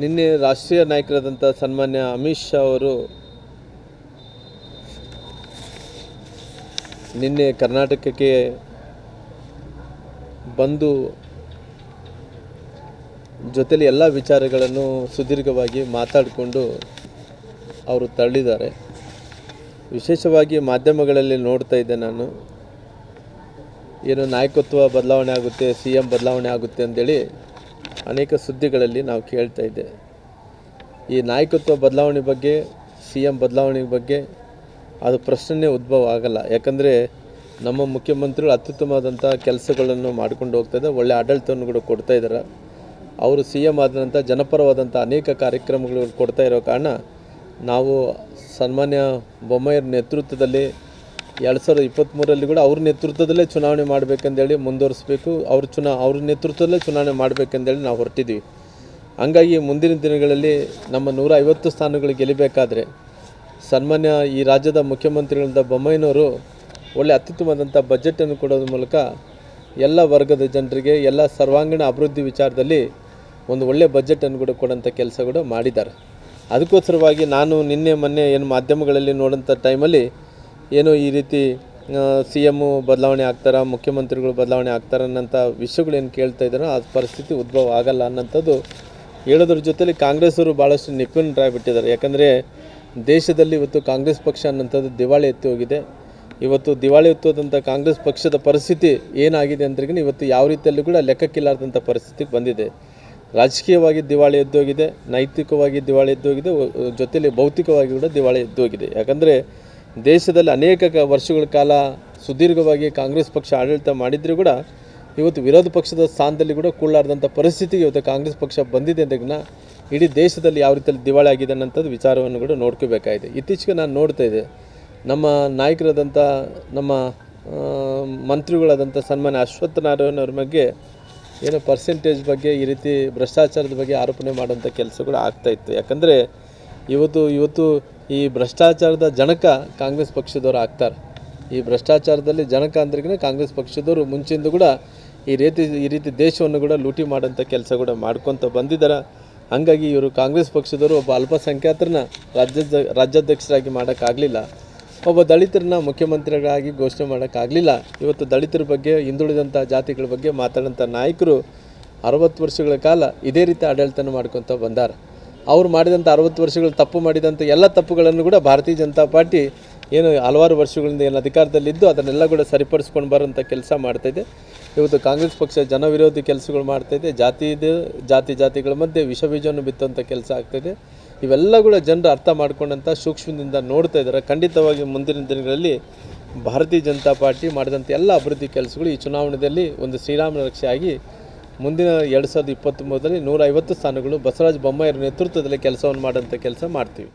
ನಿನ್ನೆ ರಾಷ್ಟ್ರೀಯ ನಾಯಕರಾದಂಥ ಸನ್ಮಾನ್ಯ ಅಮಿತ್ ಶಾ ಅವರು ನಿನ್ನೆ ಕರ್ನಾಟಕಕ್ಕೆ ಬಂದು ಜೊತೆಲಿ ಎಲ್ಲ ವಿಚಾರಗಳನ್ನು ಸುದೀರ್ಘವಾಗಿ ಮಾತಾಡಿಕೊಂಡು ಅವರು ತಳ್ಳಿದ್ದಾರೆ ವಿಶೇಷವಾಗಿ ಮಾಧ್ಯಮಗಳಲ್ಲಿ ನೋಡ್ತಾ ಇದ್ದೆ ನಾನು. ಏನು ನಾಯಕತ್ವ ಬದಲಾವಣೆ ಆಗುತ್ತೆ, ಸಿ ಎಂ ಬದಲಾವಣೆ ಆಗುತ್ತೆ ಅಂತೇಳಿ ಅನೇಕ ಸುದ್ದಿಗಳಲ್ಲಿ ನಾವು ಕೇಳ್ತಾ ಇದ್ದೆ. ಈ ನಾಯಕತ್ವ ಬದಲಾವಣೆ ಬಗ್ಗೆ, ಸಿ ಎಂ ಬದಲಾವಣೆ ಬಗ್ಗೆ ಅದು ಪ್ರಶ್ನೆ ಉದ್ಭವ ಆಗಲ್ಲ. ಯಾಕಂದರೆ ನಮ್ಮ ಮುಖ್ಯಮಂತ್ರಿಗಳು ಅತ್ಯುತ್ತಮವಾದಂಥ ಕೆಲಸಗಳನ್ನು ಮಾಡ್ಕೊಂಡು ಹೋಗ್ತಾ ಇದ್ದಾರೆ. ಒಳ್ಳೆ ಆಡಳಿತವನ್ನು ಕೂಡ ಕೊಡ್ತಾ ಇದ್ದಾರೆ. ಅವರು ಸಿ ಎಂ ಆದಂಥ, ಜನಪರವಾದಂಥ ಅನೇಕ ಕಾರ್ಯಕ್ರಮಗಳು ಕೊಡ್ತಾ ಇರೋ ಕಾರಣ ನಾವು ಸನ್ಮಾನ್ಯ ಬೊಮ್ಮಯರ್ ನೇತೃತ್ವದಲ್ಲಿ ಎರಡು ಸಾವಿರದ ಇಪ್ಪತ್ತ್ಮೂರರಲ್ಲಿ ಕೂಡ ಅವ್ರ ನೇತೃತ್ವದಲ್ಲೇ ಚುನಾವಣೆ ಮಾಡಬೇಕಂದೇಳಿ ಮುಂದುವರಿಸಬೇಕು. ಅವ್ರ ಚುನಾ, ಅವ್ರ ನೇತೃತ್ವದಲ್ಲೇ ಚುನಾವಣೆ ಮಾಡಬೇಕಂದೇಳಿ ನಾವು ಹೊರಟಿದ್ವಿ. ಹಂಗಾಗಿ ಮುಂದಿನ ದಿನಗಳಲ್ಲಿ ನಮ್ಮ ನೂರ ಐವತ್ತು ಸ್ಥಾನಗಳು ಗೆಲ್ಲಬೇಕಾದ್ರೆ ಸನ್ಮಾನ್ಯ ಈ ರಾಜ್ಯದ ಮುಖ್ಯಮಂತ್ರಿಗಳಿಂದ ಬೊಮ್ಮಾಯಿನವರು ಒಳ್ಳೆ ಅತ್ಯುತ್ತಮವಾದಂಥ ಬಜೆಟನ್ನು ಕೊಡೋದ್ರ ಮೂಲಕ ಎಲ್ಲ ವರ್ಗದ ಜನರಿಗೆ, ಎಲ್ಲ ಸರ್ವಾಂಗೀಣ ಅಭಿವೃದ್ಧಿ ವಿಚಾರದಲ್ಲಿ ಒಂದು ಒಳ್ಳೆಯ ಬಜೆಟನ್ನು ಕೂಡ ಕೊಡೋಂಥ ಕೆಲಸ ಕೂಡ ಮಾಡಿದ್ದಾರೆ. ಅದಕ್ಕೋಸ್ಕರವಾಗಿ ನಾನು ನಿನ್ನೆ ಮೊನ್ನೆ ಏನು ಮಾಧ್ಯಮಗಳಲ್ಲಿ ನೋಡೋಂಥ ಟೈಮಲ್ಲಿ ಏನು ಈ ರೀತಿ ಸಿ ಎಮ್ಮು ಬದಲಾವಣೆ ಆಗ್ತಾರ, ಮುಖ್ಯಮಂತ್ರಿಗಳು ಬದಲಾವಣೆ ಆಗ್ತಾರ ಅನ್ನೋಂಥ ವಿಷಯಗಳು ಏನು ಕೇಳ್ತಾ ಇದ್ದಾರೋ ಆ ಪರಿಸ್ಥಿತಿ ಉದ್ಭವ ಆಗಲ್ಲ ಅನ್ನೋಂಥದ್ದು ಹೇಳೋದ್ರ ಜೊತೆಲಿ ಕಾಂಗ್ರೆಸ್ಸವರು ಭಾಳಷ್ಟು ನಿಪುಣರಾಗಿಬಿಟ್ಟಿದ್ದಾರೆ ಯಾಕಂದರೆ ದೇಶದಲ್ಲಿ ಇವತ್ತು ಕಾಂಗ್ರೆಸ್ ಪಕ್ಷ ಅನ್ನೋಂಥದ್ದು ದಿವಾಳಿ ಎತ್ತಿ ಹೋಗಿದೆ. ಇವತ್ತು ದಿವಾಳಿ ಎತ್ತೋದಂಥ ಕಾಂಗ್ರೆಸ್ ಪಕ್ಷದ ಪರಿಸ್ಥಿತಿ ಏನಾಗಿದೆ ಅಂದ್ರೆ ಇವತ್ತು ಯಾವ ರೀತಿಯಲ್ಲೂ ಕೂಡ ಲೆಕ್ಕಕ್ಕಿಲ್ಲಾರ್ದಂಥ ಪರಿಸ್ಥಿತಿಗೆ ಬಂದಿದೆ. ರಾಜಕೀಯವಾಗಿ ದಿವಾಳಿ ಎದ್ದೋಗಿದೆ ನೈತಿಕವಾಗಿ ದಿವಾಳಿ ಎದ್ದೋಗಿದೆ ಜೊತೆಲಿ ಭೌತಿಕವಾಗಿ ಕೂಡ ದಿವಾಳಿ ಎದ್ದೋಗಿದೆ ಯಾಕಂದರೆ ದೇಶದಲ್ಲಿ ಅನೇಕ ವರ್ಷಗಳ ಕಾಲ ಸುದೀರ್ಘವಾಗಿ ಕಾಂಗ್ರೆಸ್ ಪಕ್ಷ ಆಡಳಿತ ಮಾಡಿದರೂ ಕೂಡ ಇವತ್ತು ವಿರೋಧ ಪಕ್ಷದ ಸ್ಥಾನದಲ್ಲಿ ಕೂಡ ಕೂಡಲಾರ್ದಂಥ ಪರಿಸ್ಥಿತಿಗೆ ಇವತ್ತು ಕಾಂಗ್ರೆಸ್ ಪಕ್ಷ ಬಂದಿದೆ ಅಂತ ಇಡೀ ದೇಶದಲ್ಲಿ ಯಾವ ರೀತಿಯಲ್ಲಿ ದಿವಾಳಿ ಆಗಿದೆ ಅನ್ನೋಂಥದ್ದು ವಿಚಾರವನ್ನು ಕೂಡ ನೋಡ್ಕೋಬೇಕಾಗಿದೆ. ಇತ್ತೀಚೆಗೆ ನಾನು ನೋಡ್ತಾ ಇದ್ದೆ. ನಮ್ಮ ನಾಯಕರಾದಂಥ, ನಮ್ಮ ಮಂತ್ರಿಗಳಾದಂಥ ಸನ್ಮಾನ್ಯ ಅಶ್ವತ್ಥ ನಾರಾಯಣ ಅವ್ರ ಬಗ್ಗೆ ಏನೋ ಪರ್ಸೆಂಟೇಜ್ ಬಗ್ಗೆ ಈ ರೀತಿ ಭ್ರಷ್ಟಾಚಾರದ ಬಗ್ಗೆ ಆರೋಪಣೆ ಮಾಡೋಂಥ ಕೆಲಸಗಳು ಆಗ್ತಾಯಿತ್ತು ಯಾಕಂದರೆ ಇವತ್ತು ಇವತ್ತು ಈ ಭ್ರಷ್ಟಾಚಾರದ ಜನಕ ಕಾಂಗ್ರೆಸ್ ಪಕ್ಷದವ್ರು ಆಗ್ತಾರೆ. ಈ ಭ್ರಷ್ಟಾಚಾರದಲ್ಲಿ ಜನಕ ಅಂದ್ರಿಗಿನ ಕಾಂಗ್ರೆಸ್ ಪಕ್ಷದವರು ಮುಂಚಿಂದು ಕೂಡ ಈ ರೀತಿ ಈ ರೀತಿ ದೇಶವನ್ನು ಕೂಡ ಲೂಟಿ ಮಾಡೋಂಥ ಕೆಲಸ ಕೂಡ ಮಾಡ್ಕೊತ ಬಂದಿದ್ದಾರೆ ಹಾಗಾಗಿ ಇವರು ಕಾಂಗ್ರೆಸ್ ಪಕ್ಷದವರು ಒಬ್ಬ ಅಲ್ಪಸಂಖ್ಯಾತರನ್ನ ರಾಜ್ಯದ ರಾಜ್ಯಾಧ್ಯಕ್ಷರಾಗಿ ಮಾಡೋಕ್ಕಾಗಲಿಲ್ಲ. ಒಬ್ಬ ದಲಿತರನ್ನ ಮುಖ್ಯಮಂತ್ರಿಗಳಾಗಿ ಘೋಷಣೆ ಮಾಡೋಕ್ಕಾಗಲಿಲ್ಲ. ಇವತ್ತು ದಲಿತರ ಬಗ್ಗೆ ಹಿಂದುಳಿದಂಥ ಜಾತಿಗಳ ಬಗ್ಗೆ ಮಾತಾಡೋಂಥ ನಾಯಕರು ಅರವತ್ತು ವರ್ಷಗಳ ಕಾಲ ಇದೇ ರೀತಿ ಆಡಳಿತನ ಮಾಡ್ಕೊತ ಬಂದಾರ. ಅವ್ರು ಮಾಡಿದಂಥ ಅರವತ್ತು ವರ್ಷಗಳು ತಪ್ಪು ಮಾಡಿದಂಥ ಎಲ್ಲ ತಪ್ಪುಗಳನ್ನು ಕೂಡ ಭಾರತೀಯ ಜನತಾ ಪಾರ್ಟಿ ಏನು ಹಲವಾರು ವರ್ಷಗಳಿಂದ ಏನು ಅಧಿಕಾರದಲ್ಲಿದ್ದು ಅದನ್ನೆಲ್ಲ ಕೂಡ ಸರಿಪಡಿಸ್ಕೊಂಡು ಬರೋಂಥ ಕೆಲಸ ಮಾಡ್ತಾಯಿದೆ ಇವತ್ತು ಕಾಂಗ್ರೆಸ್ ಪಕ್ಷ ಜನವಿರೋಧಿ ಕೆಲಸಗಳು ಮಾಡ್ತಾಯಿದೆ ಜಾತಿ ಇದೆ, ಜಾತಿ ಜಾತಿಗಳ ಮಧ್ಯೆ ವಿಷ ಬೀಜವನ್ನು ಬಿತ್ತುವಂಥ ಕೆಲಸ ಆಗ್ತಾಯಿದೆ ಇವೆಲ್ಲ ಕೂಡ ಜನರು ಅರ್ಥ ಮಾಡ್ಕೊಂಡಂಥ ಸೂಕ್ಷ್ಮದಿಂದ ನೋಡ್ತಾ ಇದ್ದಾರೆ. ಖಂಡಿತವಾಗಿ ಮುಂದಿನ ದಿನಗಳಲ್ಲಿ ಭಾರತೀಯ ಜನತಾ ಪಾರ್ಟಿ ಮಾಡಿದಂಥ ಎಲ್ಲ ಅಭಿವೃದ್ಧಿ ಕೆಲಸಗಳು ಈ ಚುನಾವಣೆಯಲ್ಲಿ ಒಂದು ಶ್ರೀರಾಮನ ರಕ್ಷೆ ಮುಂದಿನ ಎರಡು ಸಾವಿರದ ಇಪ್ಪತ್ತೊಂಬತ್ತರಲ್ಲಿ ನೂರ ಐವತ್ತು ಸ್ಥಾನಗಳು ಬಸವರಾಜ ಬೊಮ್ಮಾಯರ ನೇತೃತ್ವದಲ್ಲಿ ಕೆಲಸವನ್ನು ಮಾಡೋಂಥ ಕೆಲಸ ಮಾಡ್ತೀವಿ.